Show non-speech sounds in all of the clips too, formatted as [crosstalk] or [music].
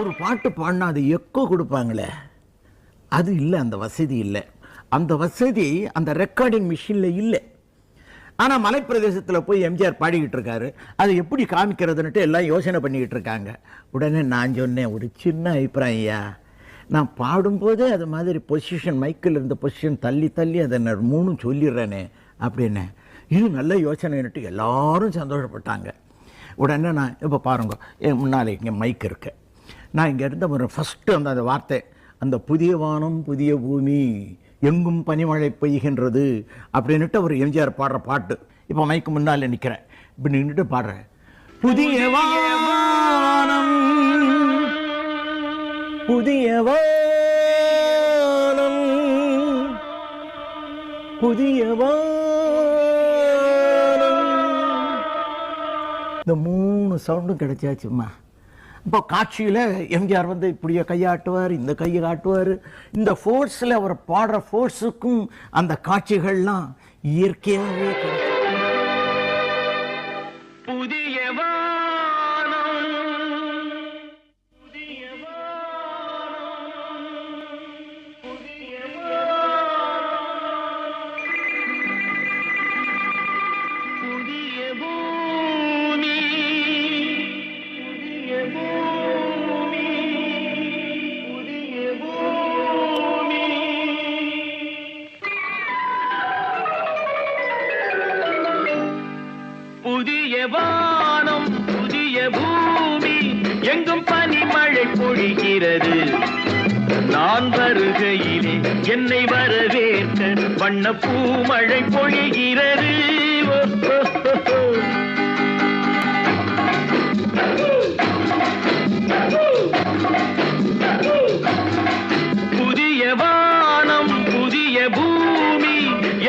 ஒரு பாட்டு பாடினா அது எக்கோ கொடுப்பாங்களே. அது இல்லை அந்த வசதி இல்லை. அந்த வசதி அந்த ரெக்கார்டிங் மிஷினில் இல்லை. ஆனால் மலைப்பிரதேசத்தில் போய் எம்ஜிஆர் பாடிக்கிட்டு இருக்காரு. அதை எப்படி காமிக்கிறதுன்ட்டு எல்லாம் யோசனை பண்ணிக்கிட்டு இருக்காங்க. உடனே நான் சொன்னேன் ஒரு சின்ன அபிப்பிராயம் ஐயா. நான் பாடும்போதே அது மாதிரி பொசிஷன் மைக்கில் இருந்த பொசிஷன் தள்ளி தள்ளி அதை நான் மூணும் சொல்லிடுறேனே அப்படின்னு. இது நல்ல யோசனைன்னுட்டு எல்லாரும் சந்தோஷப்பட்டாங்க. உடனே நான் இப்போ பாருங்க என் முன்னாலே இங்கே மைக் இருக்குது நான் இங்கே இருந்த ஒரு ஃபஸ்ட்டு அந்த அந்த வார்த்தை அந்த புதிய வானம் புதிய பூமி எங்கும் பனிமழை பெய்கின்றது அப்படின்னுட்டு ஒரு எம்ஜிஆர் பாடுற பாட்டு. இப்போ மைக்கு முன்னால் நிற்கிறேன் இப்போ நின்றுட்டு பாடுறேன். புதிய வானம் புதிய வானம் புதிய வானம். இந்த மூணு சவுண்டும் கிடைச்சாச்சும்மா. இப்போ காட்சியில் எம்ஜிஆர் வந்து இப்படியே கையாட்டுவார் இந்த கையை காட்டுவார். இந்த ஃபோர்ஸில் அவர் பாடுற ஃபோர்ஸுக்கும் அந்த காட்சிகள்லாம் இயற்கையாகவே கிடைக்கும். எங்கும் பனிமழை பொழிகிறது. நான் வருகையிலே என்னை வரவேற்க வண்ண பூமழை பொழிகிறது. புதிய வானம் புதிய பூமி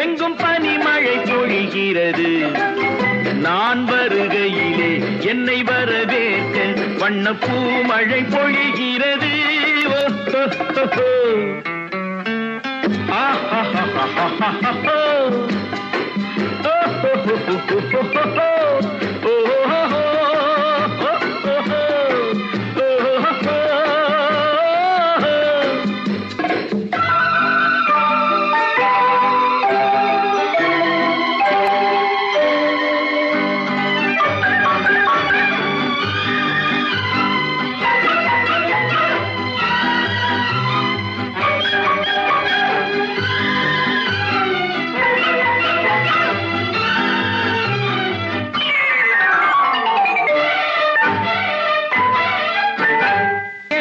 எங்கும் பனிமழை பொழிகிறது. நான் வருகையிலே என்னை வரவேற்க வண்ண பூமழை பொழிகிறது. ஆஹா.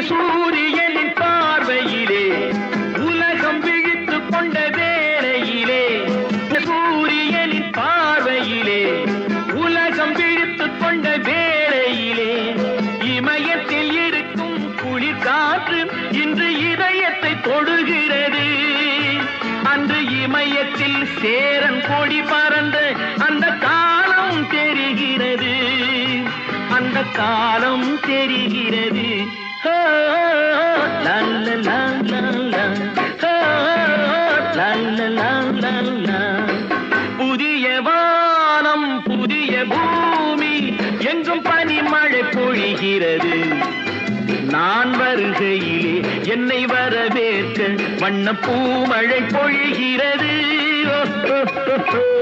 சூரியனின் பார்வையிலே உலகம் விழித்து கொண்ட வேளையிலே சூரியனின் பார்வையிலே உலகம் விழித்து கொண்ட வேளையிலே இமயத்தில் இருக்கும் குளிர்காற்று இன்று இதயத்தை தொடுகிறது. அன்று இமயத்தில் சேரன் கொடி பறந்த அந்த காலம் தெரிகிறது. அந்த காலம் தெரிகிறது. ஹோ, லா, புதிய வானம் புதிய பூமி எங்கும் பனிமழை பொழிகிறது. நான் வருகையிலே என்னை வரவேற்க வண்ண பூமழை பொழிகிறது. [laughs]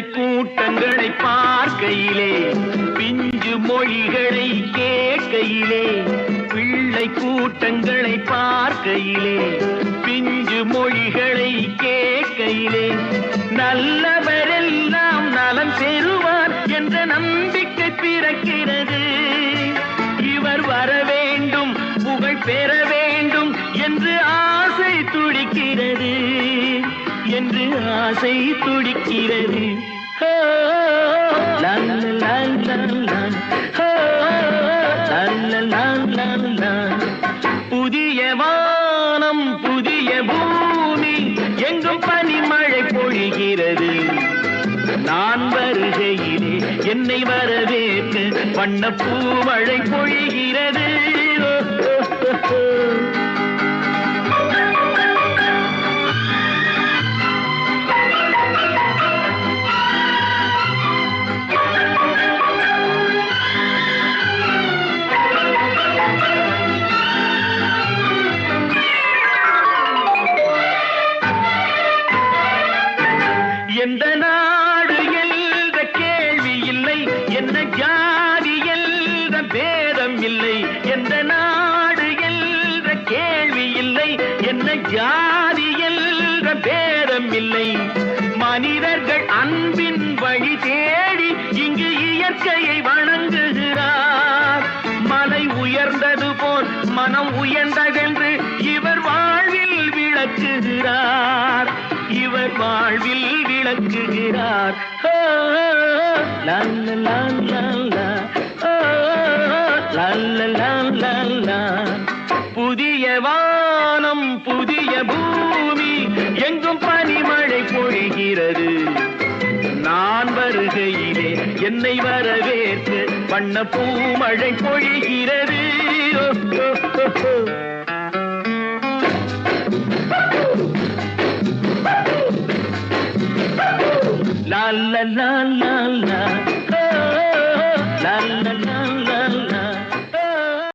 பிள்ளை கூட்டங்களை பார்க்கையிலே பிஞ்சு மொழிகளை கேட்கையிலே பிள்ளை கூட்டங்களை பார்க்கையிலே பிஞ்சு மொழிகளை கேட்கையிலே. நல்லவரெல்லாம் நலம் பெறுவார் என்ற நம்பிக்கை பிறக்கிறது. இவர் வர வேண்டும் புகழ் பெற வேண்டும் என்று ஆசை துடிக்கிறது. என்று ஆசை துடிக்கிறது. புதிய வானம் புதிய பூமி எங்கும் பனிமழை பொழிகிறது. நான் வருகையிலே என்னை வரவேற்று வண்ண பூமழை பொழிகிறது. என்ன ஜாதி என்ற பேதம் இல்லை. எந்த நாடு என்ற கேள்வி இல்லை. என்ன ஜாதி என்ற பேதம் இல்லை. மனிதர்கள் அன்பின் வழி தேடி இங்கு இயற்கையை வணங்கு அவர் வாழ்வில் விளக்குகிறார். ஓ, லா, புதிய வானம் புதிய பூமி எங்கும் பனிமழை பொழிகிறது. நான் வருகையிலே என்னை வரவேற்று வண்ண பூமழை பொழிகிறது. La la